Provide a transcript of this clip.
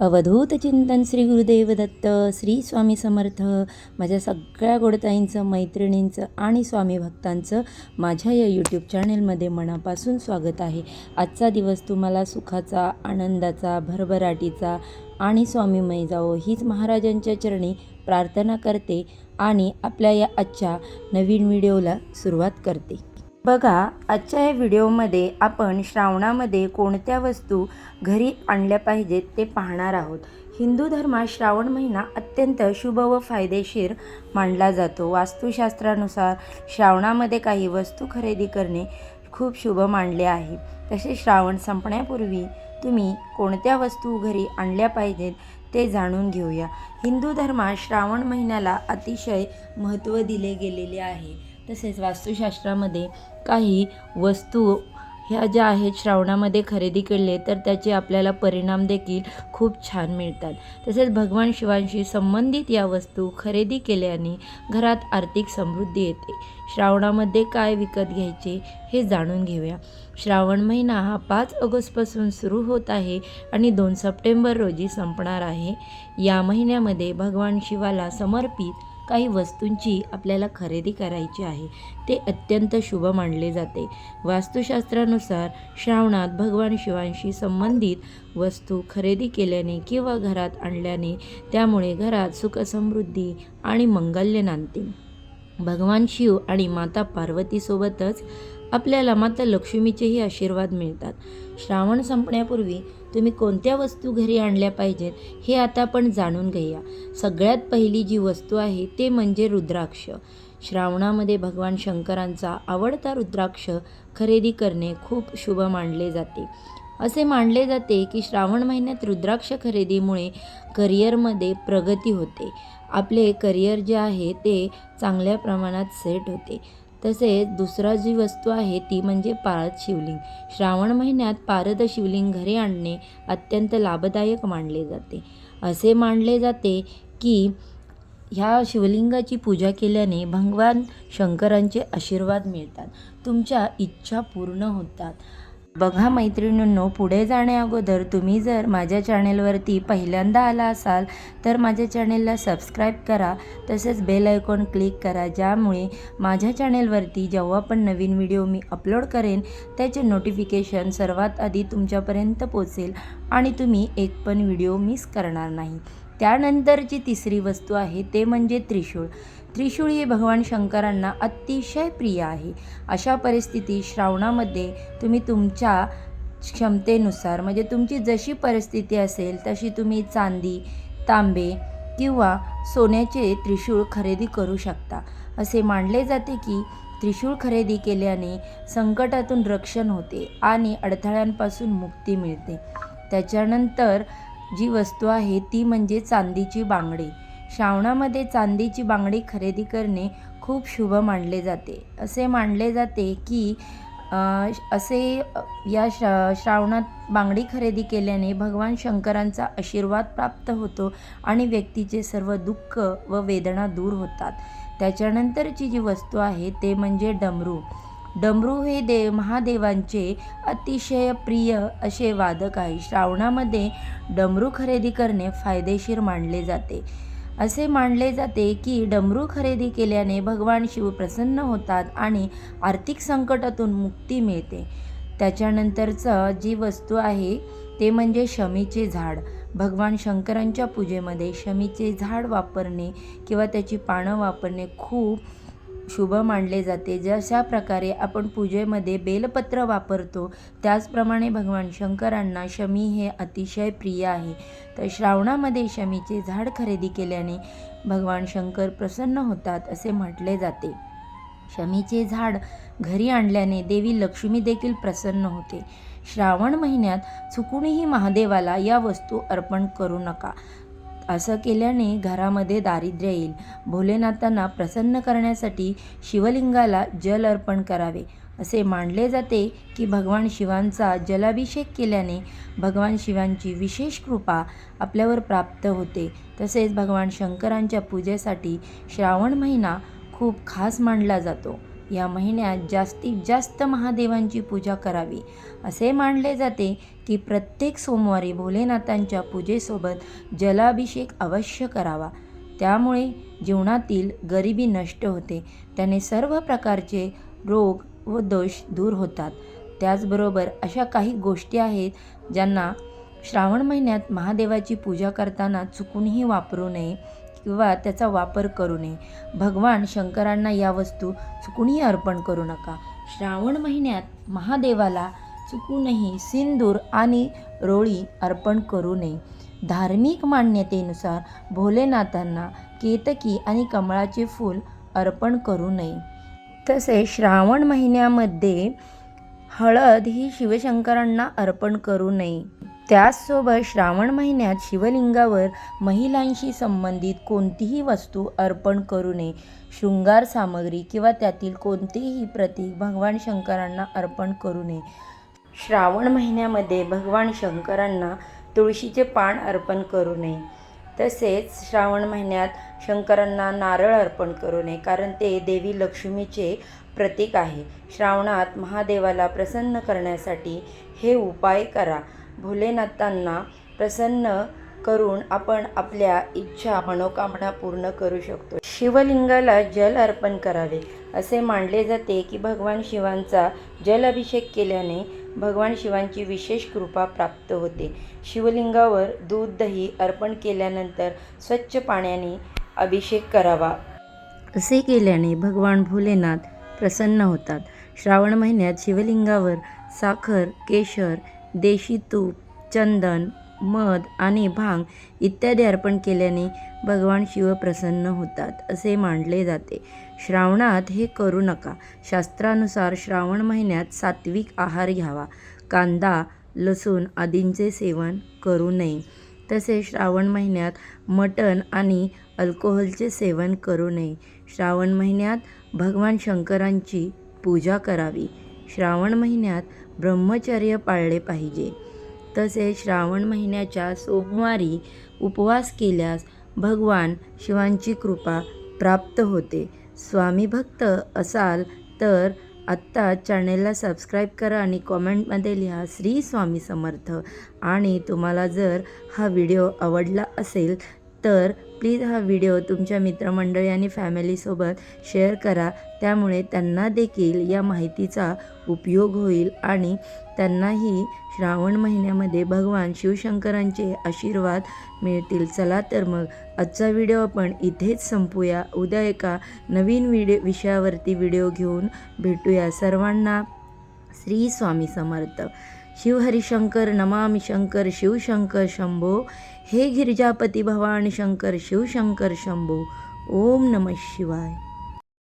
अवधूत चिंतन श्री गुरुदेव दत्त श्री स्वामी समर्थ माझ्या सगळ्या गोडताईंचं मैत्रिणींचं आणि स्वामी भक्तांचं माझ्या या यूट्यूब चॅनेलमध्ये मनापासून स्वागत आहे. आजचा दिवस तुम्हाला सुखाचा आनंदाचा भरभराटीचा आणि स्वामीमय जावो हीच महाराजांच्या चरणी प्रार्थना करते आणि आपल्या या आजच्या नवीन व्हिडिओला सुरुवात करते. बघा आजच्या या व्हिडिओमध्ये आपण श्रावणामध्ये कोणत्या वस्तू घरी आणल्या पाहिजेत ते पाहणार आहोत. हिंदू धर्मात श्रावण महिना अत्यंत शुभ व फायदेशीर मानला जातो. वास्तुशास्त्रानुसार श्रावणामध्ये काही वस्तू खरेदी करणे खूप शुभ मानले आहे. तसे श्रावण संपण्यापूर्वी तुम्ही कोणत्या वस्तू घरी आणल्या पाहिजेत ते जाणून घेऊया. हिंदू धर्मात श्रावण महिन्याला अतिशय महत्त्व दिले गेलेले आहे. तसेच वास्तुशास्त्रामध्ये काही वस्तू ह्या ज्या आहेत श्रावणामध्ये खरेदी केले तर त्याचे आपल्याला परिणाम देखील खूप छान मिळतात. तसेच भगवान शिवांशी संबंधित या वस्तू खरेदी केल्याने घरात आर्थिक समृद्धी येते. श्रावणामध्ये काय विकत घ्यायचे हे जाणून घेऊया. श्रावण महिना हा पाच ऑगस्टपासून सुरू होत आहे आणि दोन सप्टेंबर रोजी संपणार आहे. या महिन्यामध्ये भगवान शिवाला समर्पित काही वस्तूंची आपल्याला खरेदी करायची आहे ते अत्यंत शुभ मानले जाते. वास्तुशास्त्रानुसार श्रावणात भगवान शिवांशी संबंधित वस्तू खरेदी केल्याने किंवा घरात आणल्याने त्यामुळे घरात सुखसमृद्धी आणि मंगल्य नांदते. भगवान शिव आणि माता पार्वतीसोबतच आपल्याला माता लक्ष्मीचेही आशीर्वाद मिळतात. श्रावण संपण्यापूर्वी तुम्ही कोणत्या वस्तू घरी आणल्या पाहिजेत हे आता आपण जाणून घेऊया. सगळ्यात पहिली जी वस्तू आहे ते म्हणजे रुद्राक्ष. श्रावणामध्ये भगवान शंकरांचा आवडता रुद्राक्ष खरेदी करणे खूप शुभ मानले जाते. असे मानले जाते की श्रावण महिन्यात रुद्राक्ष खरेदीमुळे करिअरमध्ये प्रगती होते. आपले करिअर जे आहे ते चांगल्या प्रमाणात सेट होते. तसेच दुसरा जी वस्तू आहे ती म्हणजे पारद शिवलिंग. श्रावण महिन्यात पारद शिवलिंग घरी आणणे अत्यंत लाभदायक मानले जाते. असे मानले जाते की ह्या शिवलिंगाची पूजा केल्याने भगवान शंकरांचे आशीर्वाद मिळतात. तुमच्या इच्छा पूर्ण होतात. बघा मैत्रिणींनो पुढे जाण्याअगोदर तुम्ही जर माझ्या चॅनेलवरती पहिल्यांदा आला असाल तर माझ्या चॅनेलला सबस्क्राईब करा तसेच बेल आयकॉन क्लिक करा ज्यामुळे माझ्या चॅनेलवरती जेव्हा पण नवीन व्हिडिओ मी अपलोड करेन त्याचे नोटिफिकेशन सर्वात आधी तुमच्यापर्यंत पोचेल आणि तुम्ही एक पण व्हिडिओ मिस करणार नाही. त्यानंतर जी तिसरी वस्तू आहे ते म्हणजे त्रिशूळ. त्रिशूळ हे भगवान शंकरांना अतिशय प्रिय आहे. अशा परिस्थितीत श्रावणामध्ये तुम्ही तुमच्या क्षमतेनुसार म्हणजे तुमची जशी परिस्थिती असेल तशी तुम्ही चांदी तांबे किंवा सोन्याचे त्रिशूळ खरेदी करू शकता. असे मानले जाते की त्रिशूळ खरेदी केल्याने संकटातून रक्षण होते आणि अडथळ्यांपासून मुक्ती मिळते. त्याच्यानंतर जी वस्तू आहे ती म्हणजे चांदीची बांगडी. श्रावणामध्ये चांदीची बांगडी खरेदी करणे खूप शुभ मानले जाते. असे मानले जाते की असे या श्रा श्रावणात बांगडी खरेदी केल्याने भगवान शंकरांचा आशीर्वाद प्राप्त होतो आणि व्यक्तीचे सर्व दुःख व वेदना दूर होतात. त्याच्यानंतरची जी वस्तू आहे ते म्हणजे डमरू. डमरू हे देव महादेवांचे अतिशय प्रिय असे वादक आहे. श्रावणामध्ये डमरू खरेदी करणे फायदेशीर मानले जाते. असे मानले जाते की डमरू खरेदी केल्याने भगवान शिव प्रसन्न होतात आणि आर्थिक संकटातून मुक्ती मिळते. त्याच्यानंतरचं जी वस्तू आहे ते म्हणजे शमीचे झाड. भगवान शंकरांच्या पूजेमध्ये शमीचे झाड वापरणे किंवा त्याची पानं वापरणे खूप शुभ मानले जाते. जशा प्रकारे आपण पूजेमध्ये बेलपत्र वापरतो त्याचप्रमाणे भगवान शंकरांना शमी हे अतिशय प्रिय आहे. तर श्रावणामध्ये शमीचे झाड खरेदी केल्याने भगवान शंकर प्रसन्न होतात असे म्हटले जाते. शमीचे झाड घरी आणल्याने देवी लक्ष्मी देखील प्रसन्न होते. श्रावण महिन्यात चुकूनही महादेवाला या वस्तू अर्पण करू नका. असं केल्याने घरामध्ये दारिद्र्य येईल. भोलेनाथांना प्रसन्न करण्यासाठी शिवलिंगाला जल अर्पण करावे. असे मानले जाते की भगवान शिवांचा जलाभिषेक केल्याने भगवान शिवांची विशेष कृपा आपल्यावर प्राप्त होते. तसेच भगवान शंकरांच्या पूजेसाठी श्रावण महिना खूप खास मानला जातो. या महिन्यात जास्तीत जास्त महादेवांची पूजा करावी. असे मानले जाते की प्रत्येक सोमवारी भोलेनाथांच्या पूजेसोबत जलाभिषेक अवश्य करावा. त्यामुळे जीवनातील गरिबी नष्ट होते. त्याने सर्व प्रकारचे रोग व दोष दूर होतात. त्याचबरोबर अशा काही गोष्टी आहेत ज्यांना श्रावण महिन्यात महादेवाची पूजा करताना चुकूनही वापरू नये. किंवा त्याचा वापर करू नये. भगवान शंकरांना या वस्तू चुकूनही अर्पण करू नका. श्रावण महिन्यात महादेवाला चुकूनही सिंदूर आणि रोळी अर्पण करू नये. धार्मिक मान्यतेनुसार भोलेनाथांना केतकी आणि कमळाचे फूल अर्पण करू नये. तसे श्रावण महिन्यामध्ये हळद ही शिवशंकरांना अर्पण करू नये. त्याचसोबत श्रावण महिन्यात शिवलिंगावर महिलांशी संबंधित कोणतीही वस्तू अर्पण करू नये. शृंगार सामग्री किंवा त्यातील कोणतेही प्रतीक भगवान शंकरांना अर्पण करू नये. श्रावण महिन्यामध्ये भगवान शंकरांना तुळशीचे पान अर्पण करू नये. तसेच श्रावण महिन्यात शंकरांना नारळ अर्पण करू नये कारण ते देवी लक्ष्मीचे प्रतीक आहे. श्रावणात महादेवाला प्रसन्न करण्यासाठी हे उपाय करा. भोलेनाथांना प्रसन्न करून आपण आपल्या इच्छा मनोकामना पूर्ण करू शकतो. शिवलिंगाला जल अर्पण करावे. असे मानले जाते की भगवान शिवांचा जल अभिषेक केल्याने भगवान शिवांची विशेष कृपा प्राप्त होते. शिवलिंगावर दूध दही अर्पण केल्यानंतर स्वच्छ पाण्याने अभिषेक करावा. असे केल्याने भगवान भोलेनाथ प्रसन्न होतात. श्रावण महिन्यात शिवलिंगावर साखर केशर देशी तूप चंदन मध आणि भांग इत्यादी अर्पण केल्याने भगवान शिव प्रसन्न होतात असे मानले जाते. श्रावणात हे करू नका. शास्त्रानुसार श्रावण महिन्यात सात्विक आहार घ्यावा. कांदा लसूण आदींचे सेवन करू नये. तसे श्रावण महिन्यात मटण आणि अल्कोहोलचे सेवन करू नये. श्रावण महिन्यात भगवान शंकरांची पूजा करावी. श्रावण महिन्यात ब्रह्मचर्य पाळले पाहिजे. तसेच श्रावण महिन्याच्या सोमवारी उपवास केल्यास भगवान शिवांची कृपा प्राप्त होते. स्वामी भक्त असाल तर आत्ता चॅनेलला सबस्क्राईब करा आणि कॉमेंटमध्ये लिहा श्री स्वामी समर्थ. आणि तुम्हाला जर हा व्हिडिओ आवडला असेल तर प्लीज हा व्हिडिओ तुमच्या मित्रमंडळी आणि फॅमिलीसोबत शेअर करा. त्यामुळे त्यांना देखील या माहितीचा उपयोग होईल आणि त्यांनाही श्रावण महिन्यामध्ये भगवान शिवशंकरांचे आशीर्वाद मिळतील. चला तर मग आजचा व्हिडिओ आपण इथेच संपूया. उद्या एका नवीन व्हिडिओ विषयावरती व्हिडिओ घेऊन भेटूया सर्वांना. श्री स्वामी समर्थ. शिवहरिशंकर नमामि शंकर शिवशंकर शंभो. हे गिरिजापती भवान शंकर शिवशंकर शंभो. ओम नमः शिवाय.